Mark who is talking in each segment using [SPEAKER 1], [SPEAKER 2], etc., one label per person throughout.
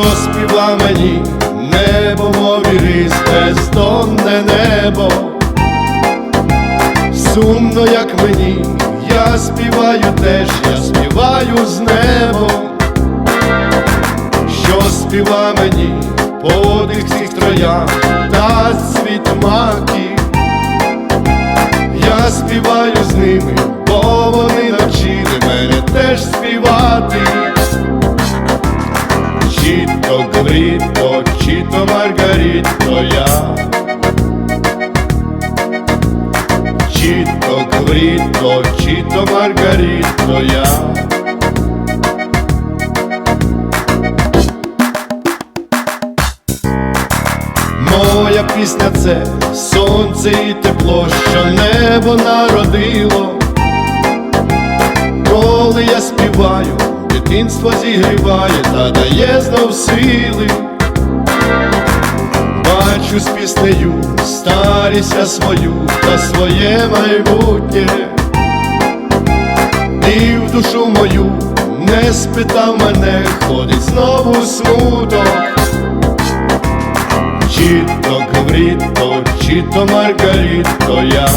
[SPEAKER 1] співа мені небо, мов ірис, бездонне небо. Сумно, як мені, я співаю теж, я співаю з небом, що співа мені подих цих троян та світ маків. Я співаю з ними, бо вони навчили мене теж співати. То Гвріто, чи то Маргаріто я. Чи то Гвріто, чи то Маргаріто я. Моя пісня це сонце і тепло, що небо народило. Дитинство зігріває та дає знов сили. Бачу з піснею старість свою та своє майбутнє. І в душу мою не спитав мене, ходить знову смуток. Чи то Гвріто, чи то Маргаріто я.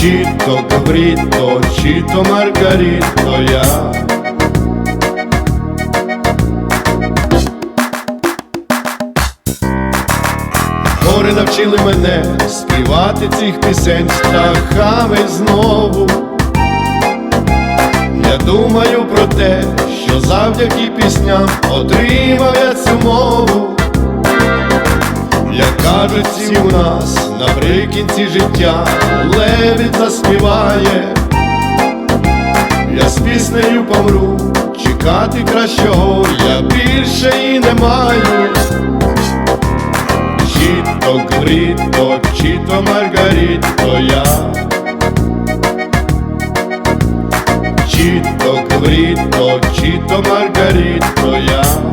[SPEAKER 1] Чи то Гвріто, чи то Маргаріто я. Гори навчили мене співати цих пісень страхами знову. Я думаю про те, що завдяки пісням отримав я цю мову. Як кажуть всі у нас наприкінці життя левіт заспіває. Я з піснею помру, чекати кращого я більше і не маю. Чи то Гвріто, чи Маргаріто я. Чи то Гвріто, чи Маргаріто я.